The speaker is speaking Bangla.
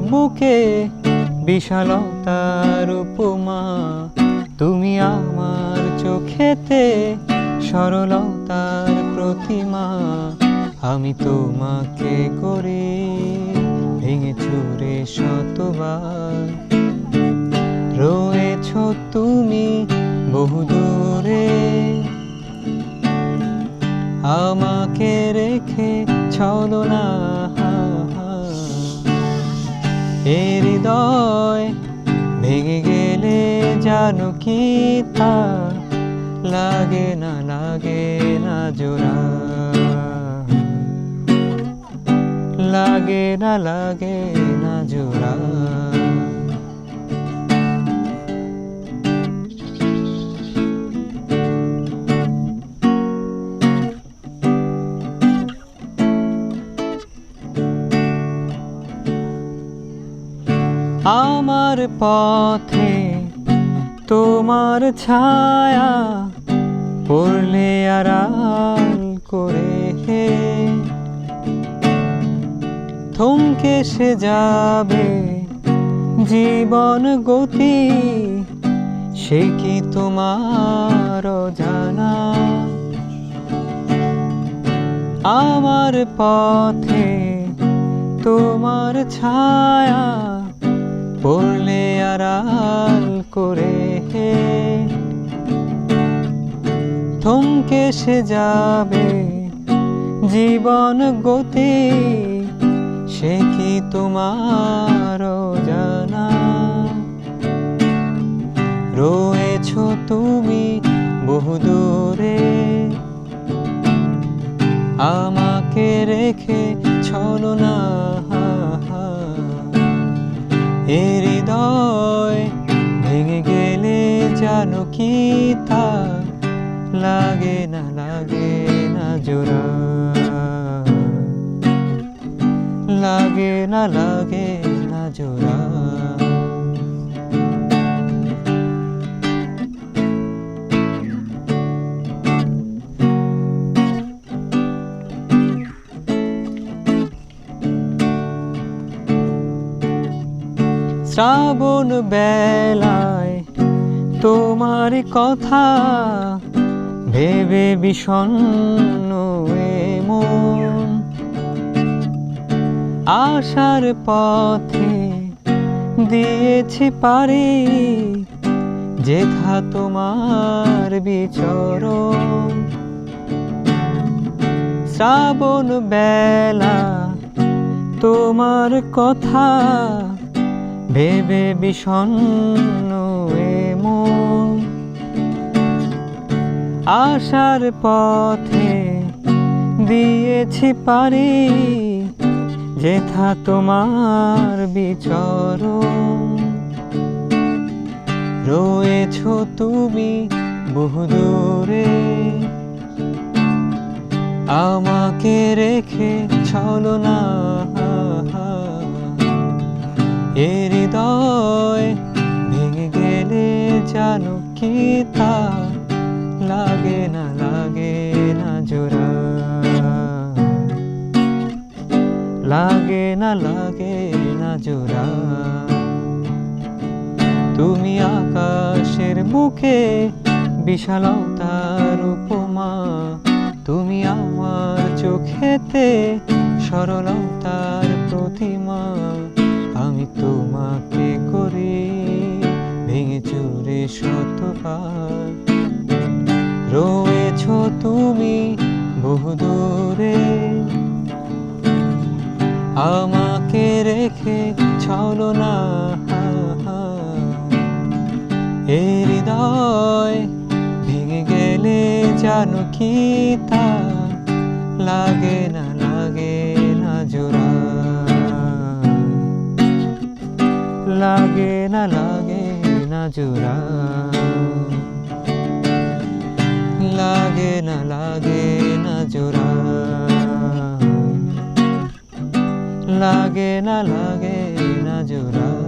বুকে বিশালতার উপমা। তুমি আমার চোখেতে সরলতার প্রতিমা। আমি তোমাকে করে ভেঙে চুরে শতবার। রয়েছ তুমি বহু দূরে। আমাকে রেখে চলো না। এ হৃদয় ভেঙে গেলে জানো কি তা? লাগে না লাগে না জোড়া। লাগে না লাগে না জোড়া। আমার পথে, তোমার ছায়া পড়লে আড়াল করে হে। থমকে সে যাবে জীবন গতি, সে কি তোমার জানা আমার পথে তোমার ছায়া পড়লে আড়াল করে। হে থমকে সে যাবে জীবন গতি, সে কি তোমার জানা রয়েছ তুমি বহু দূরে হৃদয় ভেঙে গেলে জানো কি তা লাগে না লাগে না জোড়া। লাগে না লাগে না জোড়া। শ্রাবণ বেলায় তোমার কথা ভেবে বিষণ্ণ এ মন। আশার পথে দিয়েছি পারি যেথা তোমার বিচরণ। শ্রাবণ বেলা তোমার কথা ভেবে বিষণ্ণ এ মন আশার পথে দিয়েছি পারি যেথা তোমার বিচরণ। রয়েছ তুমি বহু দূরে, আমাকে রেখে চলো জানো কি তা? লাগে না লাগে না জোড়া। লাগে না লাগে না জোড়া। তুমি আকাশের বুকে বিশালতার উপমা। তুমি আমার চোখেতে সরলতার প্রতিমা। আমি তোমাকে করে চুরে শতবার রয়েছ তুমি বহু দূরে। আমাকে রেখে চলো না এ হৃদয় ভেঙে গেলে জানো কি তা? লাগে না না লাগে না জোড়া। লাগে না লাগে না